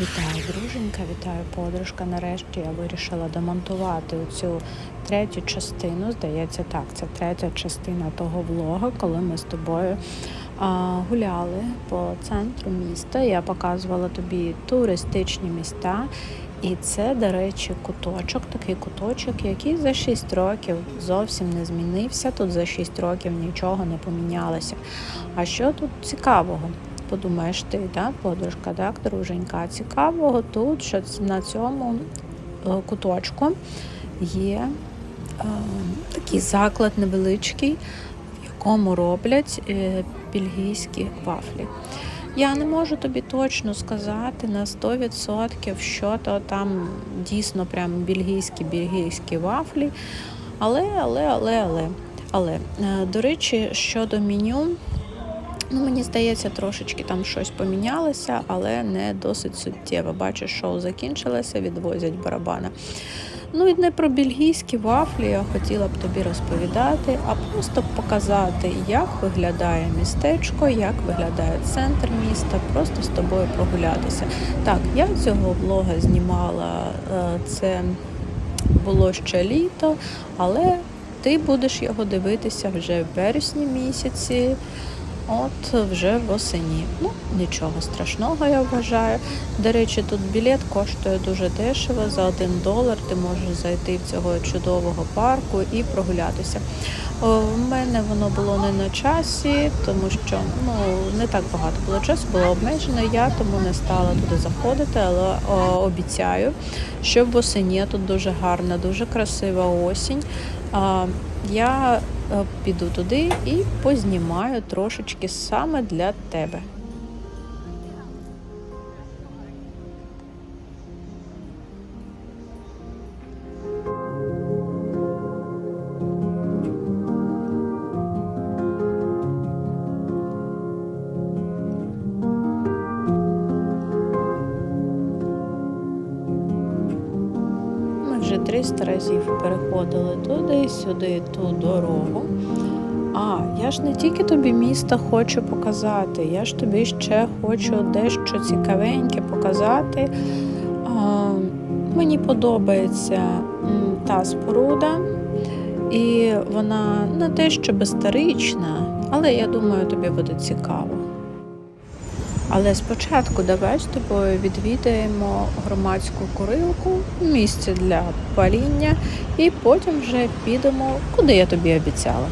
Вітаю, друженька, вітаю, подружка. Нарешті я вирішила демонтувати цю третю частину. Здається, так, це третя частина того влога, коли ми з тобою а, гуляли по центру міста. Я показувала тобі туристичні міста. І це, до речі, куточок, такий куточок, який за 6 років зовсім не змінився. Тут за 6 років нічого не помінялося. А що тут цікавого? Подумаєш ти, да, подружка, так, друженька. Цікавого тут, що на цьому е, куточку є е, такий заклад невеличкий, в якому роблять е, бельгійські вафлі. Я не можу тобі точно сказати на 100%, що то там дійсно прям бельгійські бельгійські вафлі. Але, але, але, але, але, е, до речі, щодо меню. Ну, Мені здається, трошечки там щось помінялося, але не досить суттєво. Бачиш, шоу закінчилося, відвозять барабана. Ну і не про бельгійські вафлі я хотіла б тобі розповідати, а просто показати, як виглядає містечко, як виглядає центр міста, просто з тобою прогулятися. Так, я цього влога знімала, е, це було ще літо, але ти будеш його дивитися вже в вересні місяці. От вже восені. Ну, нічого страшного, я вважаю. До речі, тут білет коштує дуже дешево. За один долар ти можеш зайти в цього чудового парку і прогулятися. У мене воно було не на часі, тому що ну не так багато було часу, було обмежено. Я тому не стала туди заходити, але о, обіцяю, що восені тут дуже гарна, дуже красива осінь. А, Я піду туди і познімаю трошечки саме для тебе. 300 разів переходили туди, сюди, ту дорогу. А, я ж не тільки тобі місто хочу показати, я ж тобі ще хочу дещо цікавеньке показати. Мені подобається та споруда, і вона не те, що історична, але я думаю, тобі буде цікаво. Але спочатку давай з тобою відвідаємо громадську курилку, місце для паління, і потім вже підемо, куди я тобі обіцяла.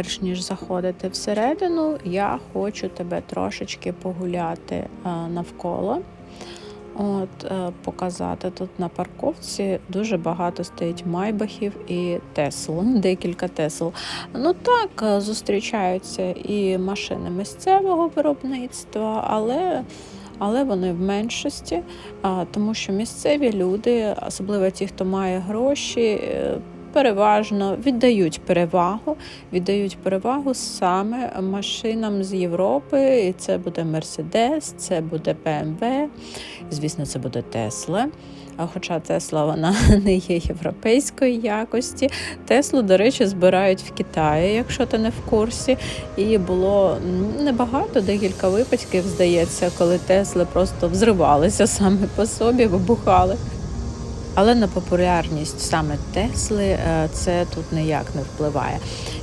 Перш ніж заходити всередину, я хочу тебе трошечки погуляти навколо. От, е, Показати тут на парковці дуже багато стоїть майбахів і Тесл, декілька Тесл. Ну так, е, зустрічаються і машини місцевого виробництва, але але вони в меншості, тому що місцеві люди, особливо ті, хто має гроші, е, переважно віддають перевагу, віддають перевагу саме машинам з Європи. І це буде Мерседес, це буде БМВ, звісно, це буде Тесла. Хоча Тесла вона не є європейської якості. Теслу, до речі, збирають в Китаї, якщо ти не в курсі. І було небагато, декілька випадків, здається, коли Тесли просто взривалися саме по собі, вибухали. Але на популярність саме Тесли е, це тут ніяк не впливає.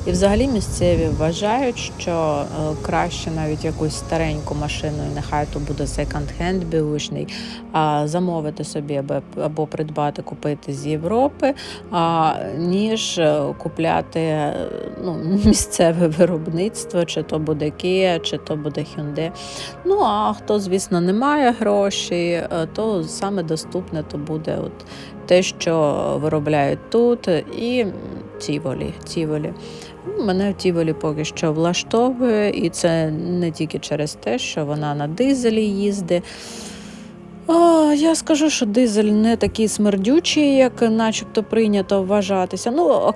І взагалі місцеві вважають, що е, краще навіть якусь стареньку машину, і нехай то буде секонд-хенд беушний, замовити собі або придбати, купити з Європи, ніж е, купляти ну, місцеве виробництво, чи то буде Kia, чи то буде Hyundai. Ну а хто, звісно, не має грошей, то саме доступне то буде от те, що виробляють тут, і тіволі. тіволі. Ну, мене Тіволі поки що влаштовує, і це не тільки через те, що вона на дизелі їздить. А, я скажу, що дизель не такий смердючий, як начебто прийнято вважатися. Ну,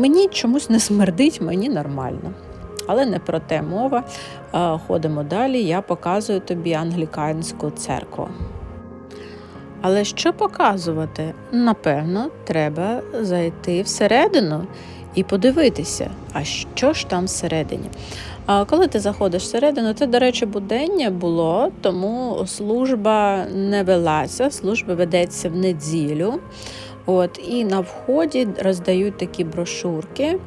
мені чомусь не смердить, мені нормально. Але не про те мова. Ходимо далі. Я показую тобі англіканську церкву. Але що показувати? Напевно, треба зайти всередину і подивитися, а що ж там всередині. А коли ти заходиш всередину, це, до речі, будення було, тому служба не велася, служба ведеться в неділю. От, і на вході роздають такі брошурки.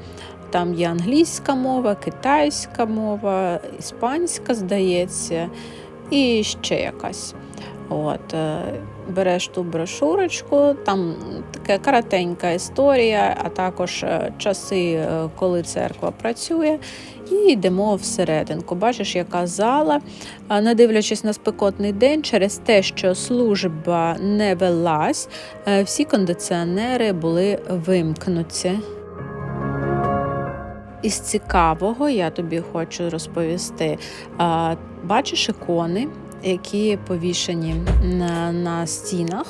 Там є англійська мова, китайська мова, іспанська, здається, і ще якась. От, е, береш ту брошурочку, там така коротенька історія, а також е, часи, е, коли церква працює, і йдемо всерединку. Бачиш, яка зала, не дивлячись на спекотний день, через те, що служба не велась, всі кондиціонери були вимкнуті. Із цікавого я тобі хочу розповісти. Бачиш ікони, які повішені на, на стінах.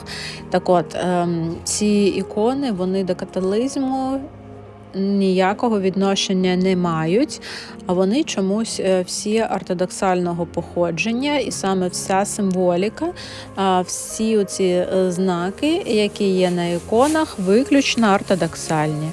Так от, ем, ці ікони вони до католизму ніякого відношення не мають, а вони чомусь е, всі ортодоксального походження, і саме вся символіка, всі ці знаки, які є на іконах, виключно ортодоксальні.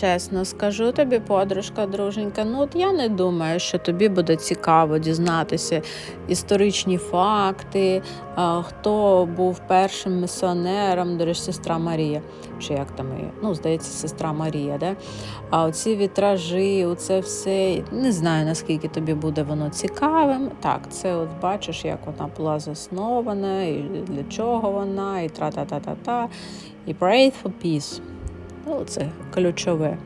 Чесно скажу тобі, подружка, друженька, ну от я не думаю, що тобі буде цікаво дізнатися історичні факти, хто був першим місіонером, до речі, сестра Марія, чи як там її, ну, здається, сестра Марія, да? а оці вітражі, оце все, не знаю, наскільки тобі буде воно цікавим. Так, це от бачиш, як вона була заснована, і для чого вона, і тра-та-та-та-та, і pray for peace. Ну, це ключове.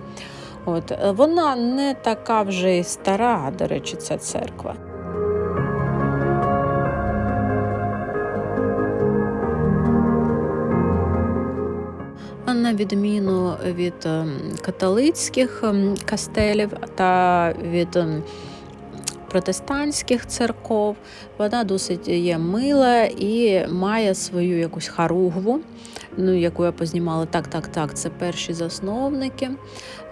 От. е, Вона не така вже й стара, до речі, ця церква. На відміну від ем, католицьких ем, кастелів та від ем, протестантських церков, вона досить є мила і має свою якусь харугву, ну, яку я познімала. Так, так, так. Це перші засновники,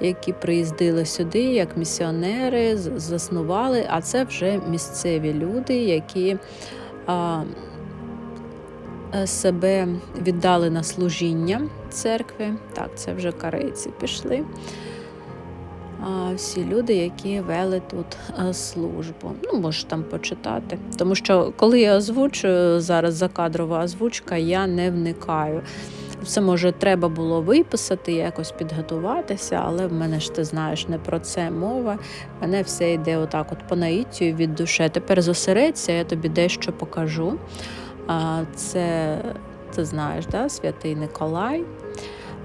які приїздили сюди як місіонери, заснували, а це вже місцеві люди, які а, е, себе віддали на служіння церкви. Так, це вже корейці пішли. Всі люди, які вели тут е, службу. Ну, можеш там почитати. Тому що коли я озвучую зараз закадрова озвучка, я не вникаю. Все може треба було виписати, якось підготуватися, але в мене ж ти знаєш, не про це мова. В мене все йде отак, от по наїттю від душе. Тепер зосередься, я тобі дещо покажу. Це ти знаєш, да? святий Николай.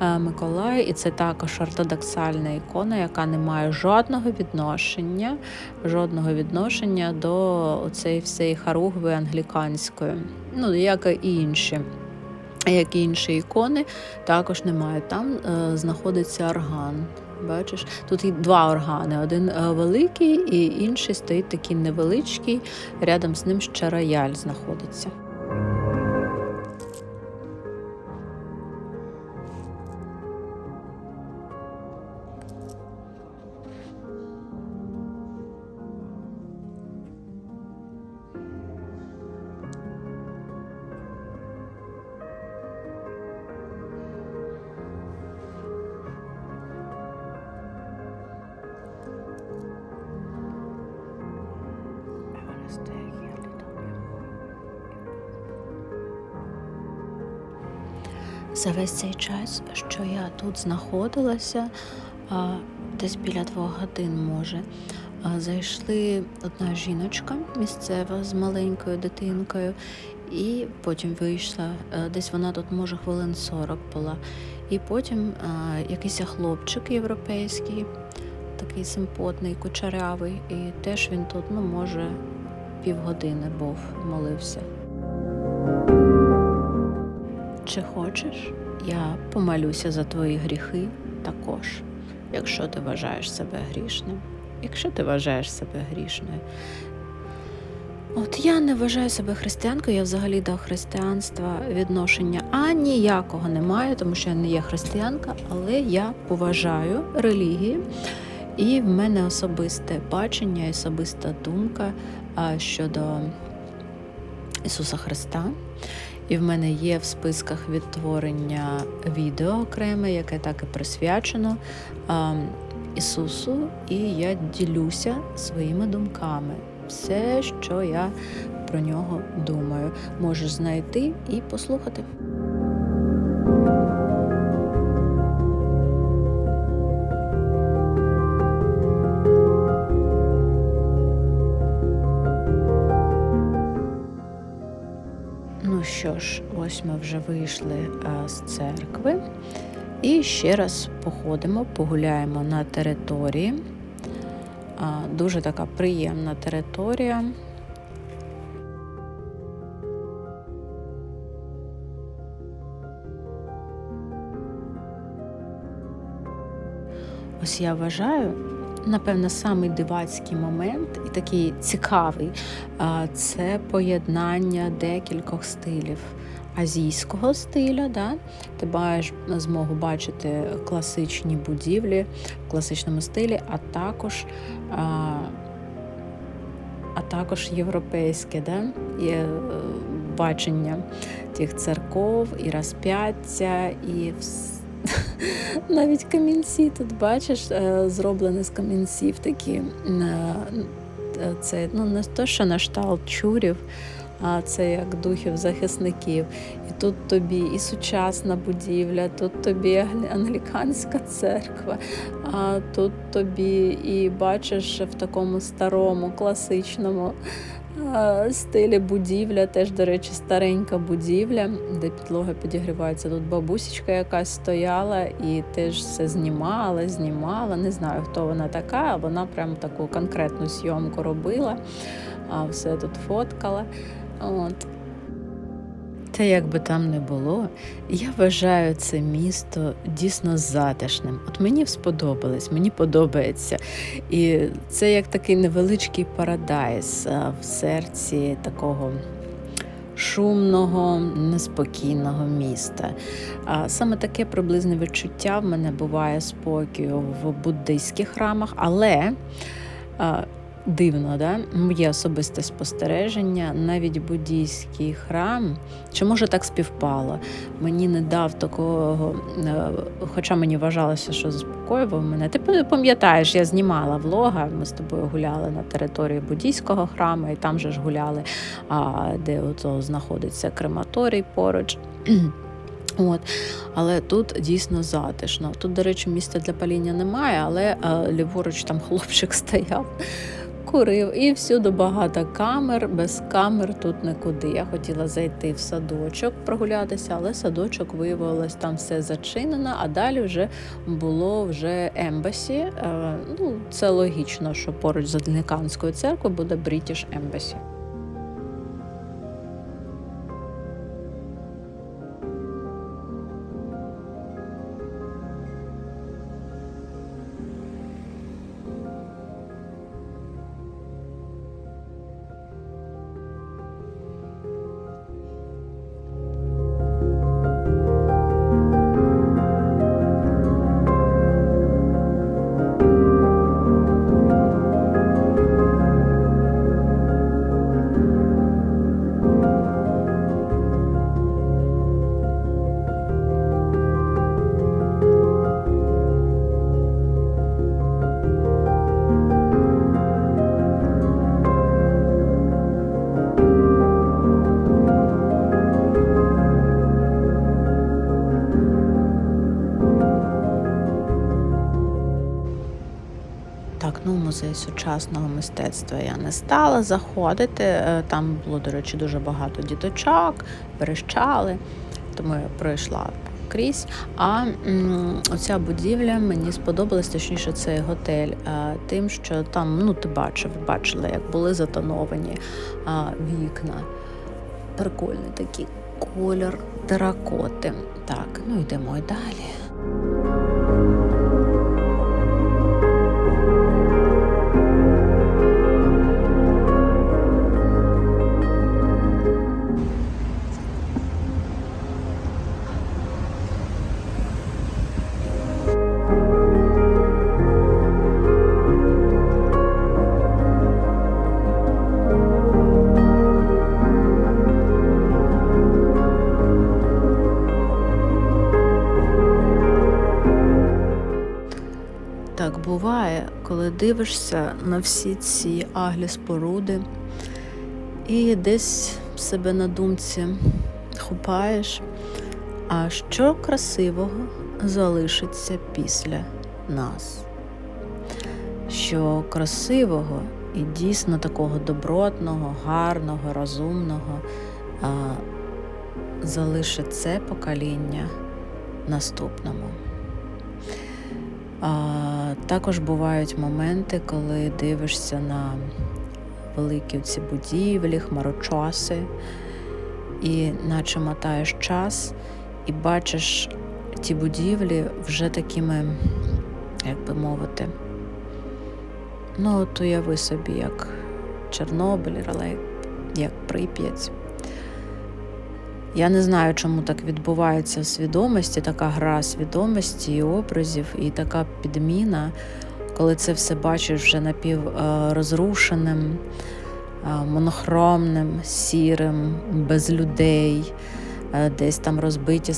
Е, Миколай, і це також ортодоксальна ікона, яка не має жодного відношення, жодного відношення до цієї всієї харугви англіканської, ну як і інші. Як і інші ікони, також немає. Там е, знаходиться орган. Бачиш, тут і два органи: один е, великий, і інший стоїть такий невеличкий. Рядом з ним ще рояль знаходиться. За весь цей час, що я тут знаходилася, десь біля двох годин, може, зайшли одна жіночка місцева з маленькою дитинкою, і потім вийшла. Десь вона тут, може, хвилин 40 була. І потім якийсь хлопчик європейський, такий симпотний, кучерявий, і теж він тут, ну, може, півгодини був, молився. Чи хочеш, я помолюся за твої гріхи також, якщо ти вважаєш себе грішним. Якщо ти вважаєш себе грішною. От я не вважаю себе християнкою, я взагалі до християнства відношення а ніякого не маю, тому що я не є християнка, але я поважаю релігії, і в мене особисте бачення, і особиста думка щодо Ісуса Христа. І в мене є в списках відтворення відео окреме, яке так і присвячено Ісусу, і я ділюся своїми думками. Все, що я про нього думаю, можеш знайти і послухати. Ну що ж, ось ми вже вийшли е, з церкви. І ще раз походимо, погуляємо на території. Дуже така приємна територія. Ось я вважаю, напевно, самий дивацький момент і такий цікавий це поєднання декількох стилів. Азійського стилю, да? ти маєш змогу бачити класичні будівлі в класичному стилі, а також а, а також європейське да? Є е, бачення тих церков і розп'яття, і вс... навіть камінці тут бачиш, е, зроблені з камінців такі. е, Це ну, не то, що на шталт чурів, а це як духів захисників. І тут тобі і сучасна будівля, тут тобі англіканська церква, а тут тобі і бачиш в такому старому, класичному стилі будівля, теж, до речі, старенька будівля, де підлога підігрівається. Тут бабусечка якась стояла і теж все знімала, знімала. Не знаю, хто вона така, вона прям таку конкретну зйомку робила, а все тут фоткала. От. Та як би там не було, я вважаю це місто дійсно затишним. От мені сподобалось, мені подобається. І це як такий невеличкий парадайз в серці такого шумного, неспокійного міста. А саме таке приблизне відчуття в мене буває спокою в буддийських храмах, але. Дивно, да? моє особисте спостереження, навіть буддійський храм, чи може так співпало, мені не дав такого, е, хоча мені вважалося, що заспокоював мене. Ти пам'ятаєш, я знімала влога, ми з тобою гуляли на території буддійського храму, і там же ж гуляли, де ото знаходиться крематорій поруч. От, але тут дійсно затишно. Тут, до речі, місця для паління немає, але е, ліворуч там хлопчик стояв, курив, і всюди багато камер. Без камер тут нікуди. Я хотіла зайти в садочок, прогулятися, але садочок виявилось там все зачинено, а далі вже було вже ембасі. Е, ну, це логічно, що поруч з Адліканською церквою буде British Embassy. Музей сучасного мистецтва я не стала заходити. Е, Там було, до речі, дуже багато діточок, верещали. Тому я пройшла скрізь. А оця будівля мені сподобалась, точніше, цей готель, а, тим, що там, ну, ти бачив, бачила, як були затоновані а, вікна. Прикольний такий колір теракоти. Так, ну йдемо і далі. Дивишся на всі ці аглі споруди і десь себе на думці хупаєш, а що красивого залишиться після нас? Що красивого і дійсно такого добротного, гарного, розумного а, залишить це покоління наступному. А, також бувають моменти, коли дивишся на великі ці будівлі, хмарочоси, і наче мотаєш час, і бачиш ті будівлі вже такими, як би мовити, ну от уяви собі, як Чорнобиль, але як Прип'ять. Я не знаю, чому так відбувається в свідомості, така гра свідомості і образів, і така підміна, коли це все бачиш вже напіврозрушеним, монохромним, сірим, без людей, е, десь там розбиті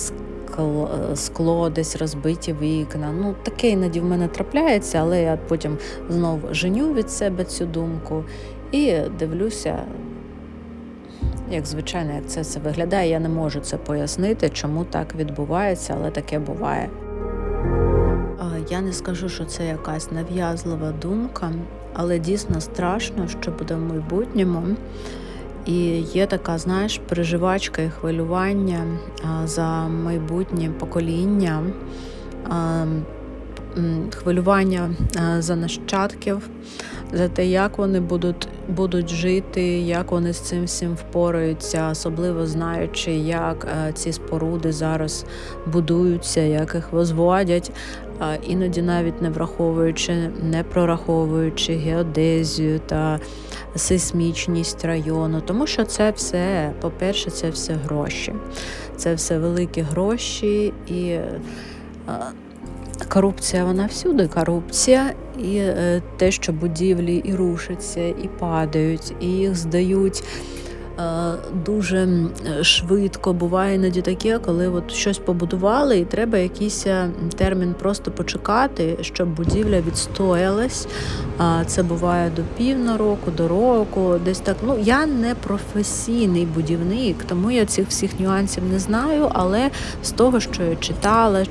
скло, десь розбиті вікна. Ну, таке іноді в мене трапляється, але я потім знов женю від себе цю думку і дивлюся як звичайно, як це все виглядає. Я не можу це пояснити, чому так відбувається, але таке буває. Я не скажу, що це якась нав'язлива думка, але дійсно страшно, що буде в майбутньому. І є така, знаєш, переживачка і хвилювання за майбутнє покоління, хвилювання за нащадків, за те, як вони будуть будуть жити, як вони з цим всім впораються, особливо знаючи, як е, ці споруди зараз будуються, як їх возводять, іноді навіть не враховуючи, не прораховуючи геодезію та сейсмічність району, тому що це все, по-перше, це все гроші, це все великі гроші і. Корупція вона всюди, корупція, і е, те, що будівлі і рушаться, і падають, і їх здають. Е, дуже швидко буває іноді таке, коли от щось побудували, і треба якийсь е, термін просто почекати, щоб будівля відстоялась. Це буває до півна року, до року, десь так. Ну я не професійний будівник, тому я цих всіх нюансів не знаю. Але з того, що я читала,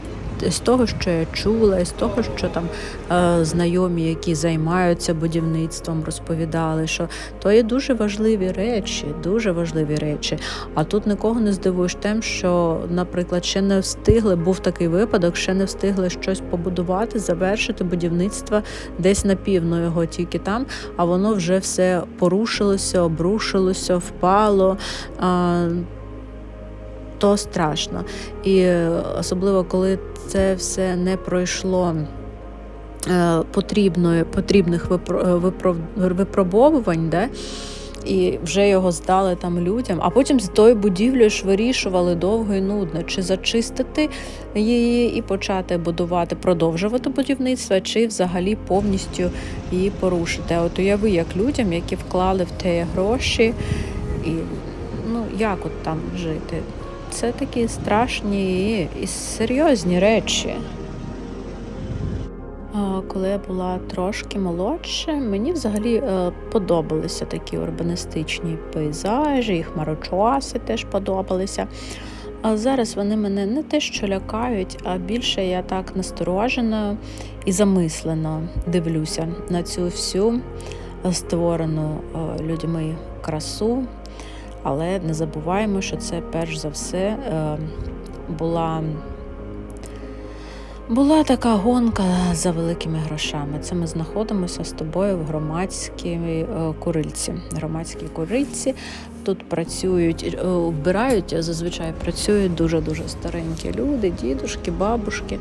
з того, що я чула, з того, що там е, знайомі, які займаються будівництвом, розповідали, що то є дуже важливі речі, дуже важливі речі. А тут нікого не здивуєш тим, що, наприклад, ще не встигли, був такий випадок, ще не встигли щось побудувати, завершити будівництво десь на півно його тільки там, а воно вже все порушилося, обрушилося, впало. Е, то страшно. І особливо коли це все не пройшло. Е, потрібної, потрібних випробовувань, да? і вже його здали там людям, а потім з тою будівлею ж вирішували довго і нудно, чи зачистити її і почати будувати, продовжувати будівництво, чи взагалі повністю її порушити. А от уяви, як людям, які вклали в те гроші, і ну як от там жити це такі страшні і серйозні речі. Коли я була трошки молодше, мені взагалі е, подобалися такі урбаністичні пейзажі, і хмарочоси теж подобалися. А зараз вони мене не те, що лякають, а більше я так насторожено і замислено дивлюся на цю всю створену е, людьми красу, але не забуваємо, що це перш за все е, була Була така гонка за великими грошами. Це ми знаходимося з тобою в громадській е, курильці. Громадській курильці тут працюють, е, вбирають, зазвичай працюють дуже дуже старенькі люди, дідушки, бабушки,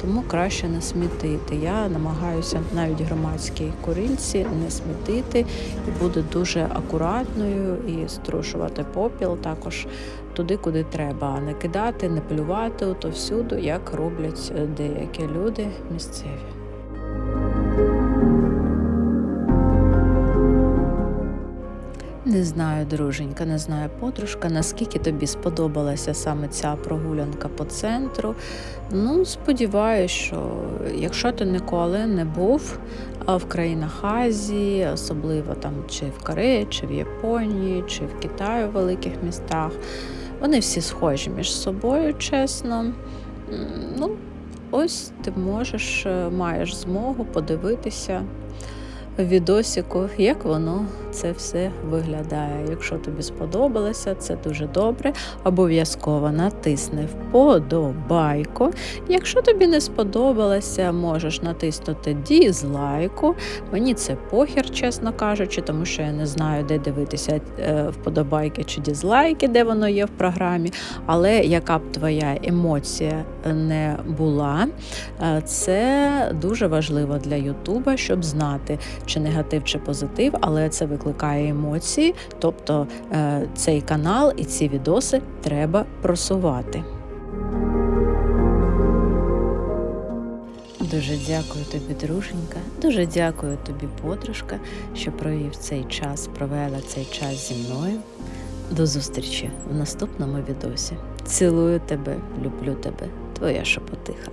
тому краще не смітити. Я намагаюся навіть громадській курильці не смітити і буду дуже акуратною і струшувати попіл також туди, куди треба, а не кидати, не плювати то всюди, як роблять е, деякі люди місцеві. Не знаю, друженька, не знаю, подружка, наскільки тобі сподобалася саме ця прогулянка по центру. Ну, сподіваюся, що якщо ти ніколи не був в країнах Азії, особливо там чи в Кореї, чи в Японії, чи в Китаї, в великих містах, вони всі схожі між собою, чесно. Ну, ось ти можеш, е, маєш змогу подивитися відосіку, як воно це все виглядає. Якщо тобі сподобалося, це дуже добре. Обов'язково натисни вподобайку. Якщо тобі не сподобалося, можеш натиснути дізлайку. Мені це похір, чесно кажучи, тому що я не знаю, де дивитися е, вподобайки чи дізлайки, де воно є в програмі. Але яка б твоя емоція не була, е, це дуже важливо для Ютуба, щоб знати, чи негатив, чи позитив, але це викликає емоції. Тобто е, цей канал і ці відоси треба просувати. Дуже дякую тобі, друженька. Дуже дякую тобі, подружка, що провів цей час, провела цей час зі мною. До зустрічі в наступному відосі. Цілую тебе, люблю тебе, твоя шепотиха.